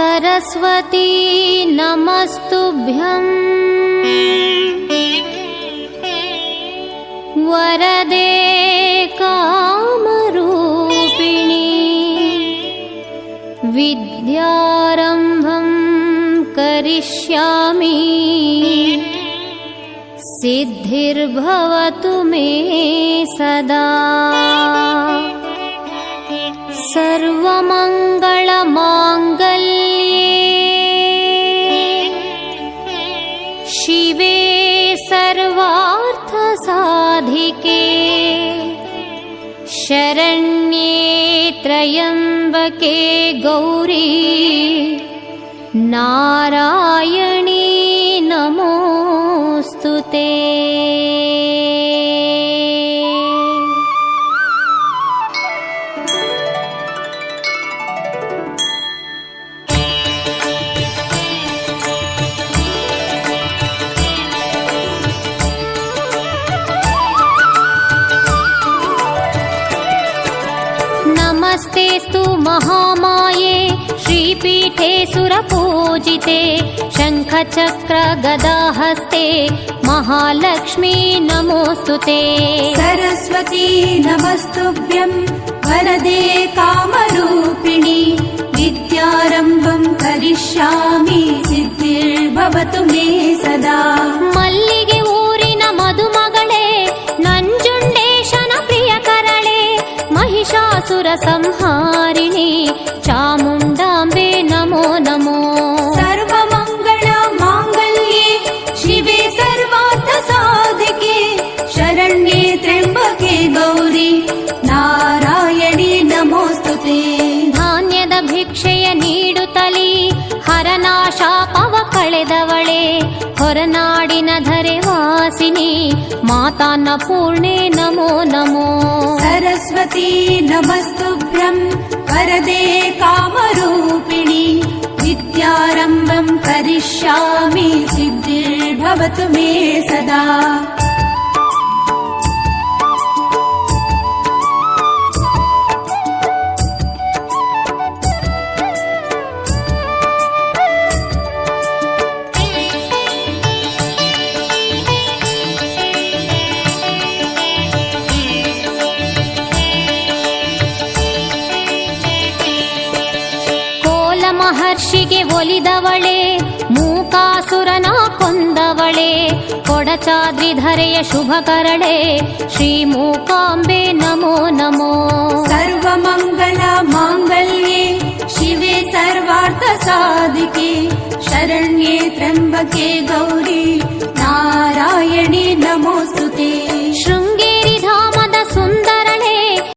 सरस्वती नमस्तुभ्यम्। वरदे कामरूपिणि। विद्यारम्भं करिष्यामि। सिद्धिर्भवतु मे सदा। सर्वमङ्गलमाङ्गल्ये सर्वार्थसाधिके। शरण्ये त्र्यम्बके गौरी। नारायणी नमस्तेऽस्तु महामाये श्रीपीठे सुरपूजिते शङ्खचक्रगदाहस्ते महालक्ष्मी नमोऽस्तु ते। सरस्वती नमस्तुभ्यं वरदे कामरूपिणि विद्यारम्भं करिष्यामि सिद्धिर्भवतु मे सदा ಸುರ ಸಂಹಾರಿಣಿ ಚಾಮುಂಡಾಂಬೆ ನಮೋ ನಮೋ. ಸರ್ವಮಂಗಳ ಮಾಂಗಲ್ಯೆ ಶಿವೆ ಸರ್ವಾರ್ಥ ಸಾಧಿಕೆ ಶರಣ್ಯೆ ತ್ರ್ಯಂಬಕೆ ಗೌರಿ ನಾರಾಯಣಿ ನಮೋಸ್ತುತೆ. ಧಾನ್ಯದ ಭಿಕ್ಷೆಯ ನೀಡುತ್ತಲೇ ಹರನಾಶಾಪವ ಕಳೆದವಳೆ ಹೊರನಾಡಿನ ಧರೆ ವಾಸಿನಿ माता न पूर्णे नमो नमो। सरस्वती नमस्तुभ्रम् वरदे कामरूपिणी विद्यारम्भम् करिष्यामि सिद्धिर्भवतु मे सदा। ಮಹರ್ಷಿಗೆ ಒಲಿದವಳೆ ಮೂಕಾಸುರನ ಕೊಂದವಳೆ ಕೊಡಚಾದ್ರಿ ಧರೆಯ ಶುಭ ಕರಳೆ ಶ್ರೀ ಮೂಕಾಂಬೆ ನಮೋ ನಮೋ सर्वमङ्गल माङ्गल्ये शिवे सर्वार्थसाधिके शरण्ये त्र्यम्बके गौरी